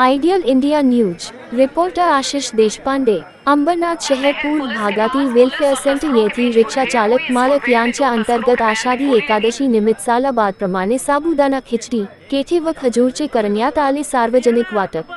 Ideal India news, reporter Ashish Deshpande, Ambernath शहर पूर्व भागातील वेलफेअर सेंटर येथील रिक्षा चालक मालक यांच्या अंतर्गत आषाढी एकादशी निमित्त सालाबादप्रमाणे साबुदाणा खिचडी, केठी व खजूरचे करण्यात आले सार्वजनिक वाटप.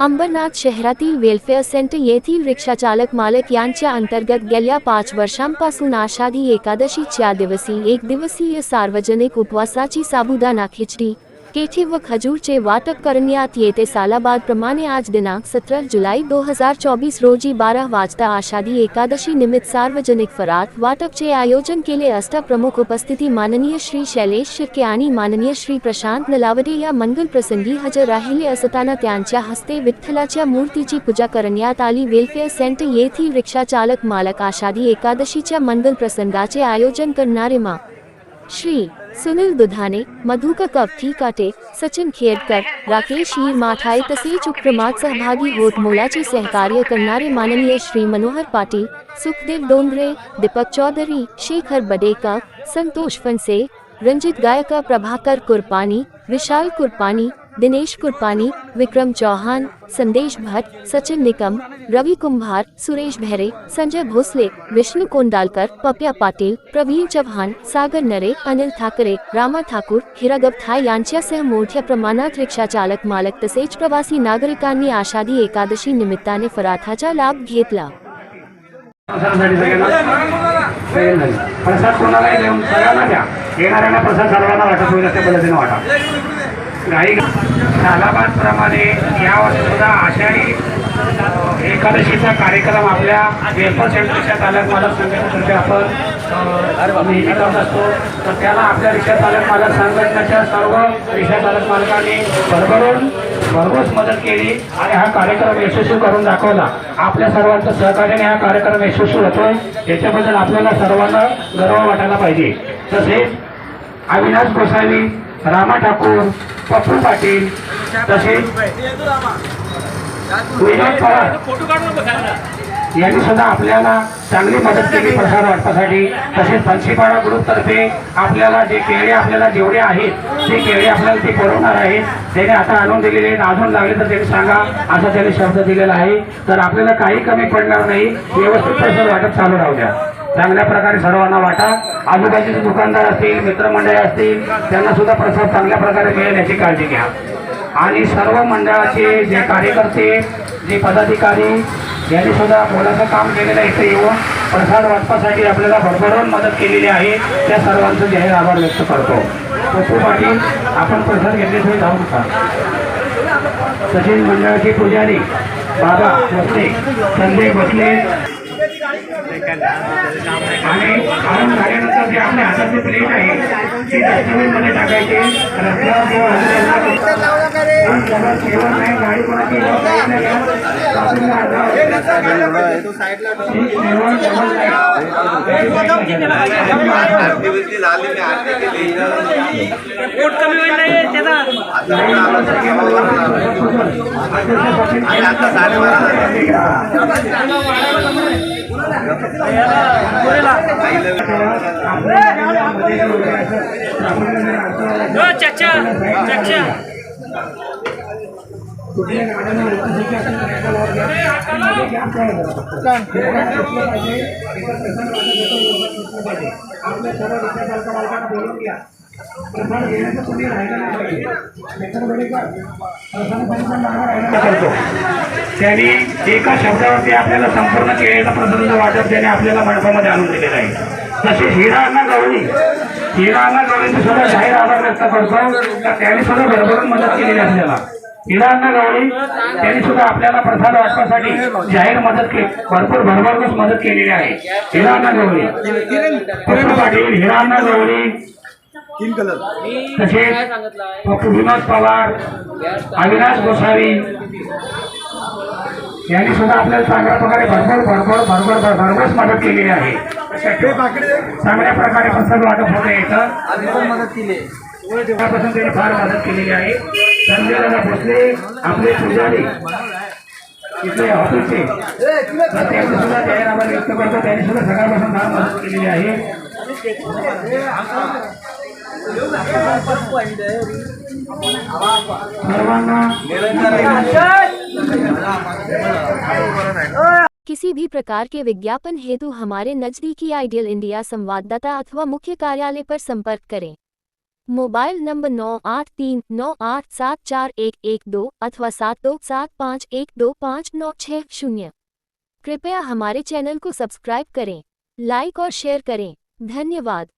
अंबरनाथ शहरातील वेलफेअर सेंटर येथील रिक्षा चालक मालक यांच्या अंतर्गत गेल्या पाच वर्षांपासून आषाढी एकादशीच्या दिवशी एक दिवसीय सार्वजनिक उपवासाची साबुदाणा खिचडी केठी व खजूरचे वाटप करण्यात येते सालाबाद प्रमाणे आज दिनांक सतरा जुलै दो हजार चोवीस रोजी बारा वाजता आषाढी एकादशी निमित्त सार्वजनिक फरात वाटपचे आयोजन केले असता प्रमुख उपस्थिती माननीय श्री शैलेश शिर्के आणि माननीय श्री प्रशांत नलावडे या मंगल प्रसंगी हजर राहिले असताना त्यांच्या हस्ते विठ्ठलाच्या मूर्तीची पूजा करण्यात आली वेलफेअर सेंटर येथील रिक्षा चालक मालक आषाढी एकादशीच्या मंगल प्रसंगाचे आयोजन करणारे मा श्री सुनील दुधाने मधुकर कवठी काटे, सचिन खेडकर राकेश ही माठाई तसेच उपक्रमात सहभागी होत, मोलाचे सहकार्य करणारे माननीय श्री मनोहर पाटील, सुखदेव डोंगरे, दीपक चौधरी, शेखर बडेका, संतोष फनसे रंजित गायका, प्रभाकर कुरपानी, विशाल कुरपानी दिनेश कुरपानी, विक्रम चौहान, संदेश भट्ट, सचिन निकम, रवि कुंभार, सुरेश भेरे संजय भोसले, विष्णू कोंडालकर, पप्या पाटील, प्रवीण चव्हाण सागर नरे, अनिल ठाकरे, रामा ठाकूर, हिरागब थाय यांच्यासह मोठ्या प्रमाणात रिक्षा चालक मालक तसेच प्रवासी नागरिकांनी आषाढी एकादशी निमित्ताने फराठाचा लाभ घेतला. प्रसाद कोणालाही देऊन सगळ्यांना द्या. येणाऱ्यांना प्रसाद सर्वांना वाटत होईल अशा पद्धतीने वाटा. काही सालाबादप्रमाणे यावर्षी सुद्धा आषाढी एकादशीचा कार्यक्रम आपल्या वेपर सेंटरच्या चालक मालक संघटनेतर्फे आपण नेहमी करत असतो तर त्याला आपल्या रिक्षा चालक मालक संघटनेच्या सर्व रिक्षा चालक मालकांनी भरभरून भरघोस मदत केली आणि हा कार्यक्रम यशस्वी करून दाखवला. आपल्या सर्वांच्या सहकार्याने हा कार्यक्रम यशस्वी होतोय. याच्याबद्दल आपल्याला सर्वांना गर्व वाटायला पाहिजे. तसेच अविनाश गोसावी रामा ठाकूर पप्पू पाटील तसेच विनोद पवार यांनी सुद्धा आपल्याला चांगली मदत केली प्रसाद वाटपासाठी. तसेच फनसीपाडा ग्रुपतर्फे आपल्याला जे केळे आपल्याला जेवढे आहेत ते केळे आपल्याला ते पुरवणार आहेत त्याने आता आणून दिलेले अजून लागले तर त्यांनी सांगा असा त्याने शब्द दिलेला आहे. तर आपल्याला काही कमी पडणार नाही. व्यवस्थित प्रसाद वाटप चालू राहू द्या. चांगल्या प्रकारे सर्वांना वाटा. आजूबाजूचे दुकानदार असतील मित्रमंडळी असतील त्यांना सुद्धा प्रसाद चांगल्या प्रकारे मिळेल याची काळजी घ्या. आणि सर्व मंडळाचे जे कार्यकर्ते जे पदाधिकारी यांनी सुद्धा मोलाचं काम केलेलं आहे इथे येऊन प्रसाद वाटपासाठी आपल्याला भरभरून मदत केलेली आहे त्या सर्वांचं जाहीर आभार व्यक्त करतो. पप्पू पाटील आपण प्रसाद घेतल्याशिवाय जाऊ नका सचिन मंडळाचे पुजारी बाबा भोसले संजय भोसले आणि कारण झाल्यानंतर जे आपल्या हातातले प्लेट आहे ते डस्टबिनमध्ये टाकायचे रस्त्यावर किंवा हॉस्पिटलला सेवा नाही गाडी कोणाची आता साडेबारा कुठल्या गाड्यांना आपल्या सर्व रिक्षा मालकांना बोलून घ्या प्रसाद घेण्याचं कोणी राहिलं नाही. पाहिजे शेखर बेडेकर प्रसादासाठी पण मागं राहिलं नाही. करतो. त्यांनी एका शब्दावरती आपल्याला संपूर्ण केळीचा प्रसंग वाटप त्याने आपल्याला मंडपामध्ये आणून दिलेला आहे तसेच हिरा अण्णा गवळी हिरा अण्णा गवळींचे सुद्धा जाहीर आभार व्यक्त करतो. तर त्यांनी सुद्धा भरभरून मदत केलेली आहे आपल्याला. हिरा अण्णा गवळी त्यांनी सुद्धा आपल्याला प्रसाद वाटपासाठी जाहीर मदत केली भरपूर भरभरूनच मदत केलेली आहे. हिरा अण्णा गवळी. पाटील हिरा अण्णा गवळी तसेच विनोद पवार अविनाश गोसावी यांनी सुद्धा आपल्याला चांगल्या प्रकारे भरपूर भरपूर भरपूर भर- भरघोस मदत केलेली आहे. चांगल्या प्रकारे प्रसाद वाटप होते इथं. मदत केली तेव्हापासून त्यांनी फार मदत केलेली आहे. संजय दादा भोसले आपले पुजारी इथले ऑफिसचे त्यांनी सुद्धा जाहीर आभार व्यक्त करतो. त्यांनी सुद्धा सगळ्यापासून फार मदत केलेली आहे. किसी भी प्रकार के विज्ञापन हेतु हमारे नजदीकी आइडियल इंडिया संवाददाता अथवा मुख्य कार्यालय पर संपर्क करें। मोबाइल नंबर नौ आठ तीन नौ आठ सात चार एक एक दो अथवा सात दो सात पाँच एक दो पाँच नौ छः शून्य। कृपया हमारे चैनल को सब्सक्राइब करें, लाइक और शेयर करें। धन्यवाद।